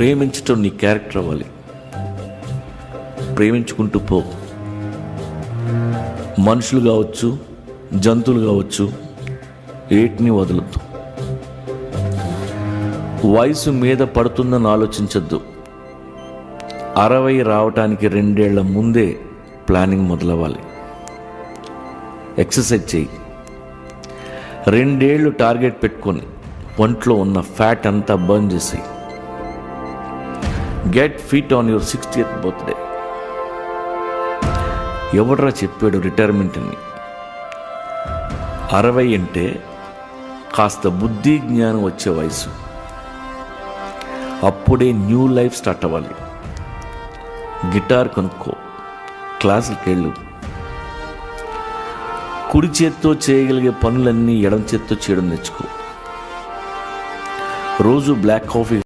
ప్రేమించటం నీ క్యారెక్టర్ అవ్వాలి. ప్రేమించుకుంటూ పో. మనుషులు కావచ్చు జంతువులు కావచ్చు ఏటిని వదలద్దు. వయసు మీద పడుతుందని ఆలోచించద్దు. అరవై రావటానికి రెండేళ్ళ ముందే ప్లానింగ్ మొదలవ్వాలి. ఎక్సర్సైజ్ చేయి. రెండేళ్ళు టార్గెట్ పెట్టుకొని ఒంట్లో ఉన్న ఫ్యాట్ అంతా బర్న్ చేసేయి. Get fit on your sixtieth birthday ఎవడరా చెప్పాడు రిటైర్మెంట్ని అరవై అంటే కాస్త బుద్ధి జ్ఞానం వచ్చే వయసు. అప్పుడే న్యూ లైఫ్ స్టార్ట్ అవ్వాలి. గిటార్ కొనుక్కో. క్లాసులకి వెళ్ళు. కుడి చేత్తో చేయగలిగే పనులన్నీ ఎడం చేత్తో చేయడం నేర్చుకో. రోజు బ్లాక్ కాఫీ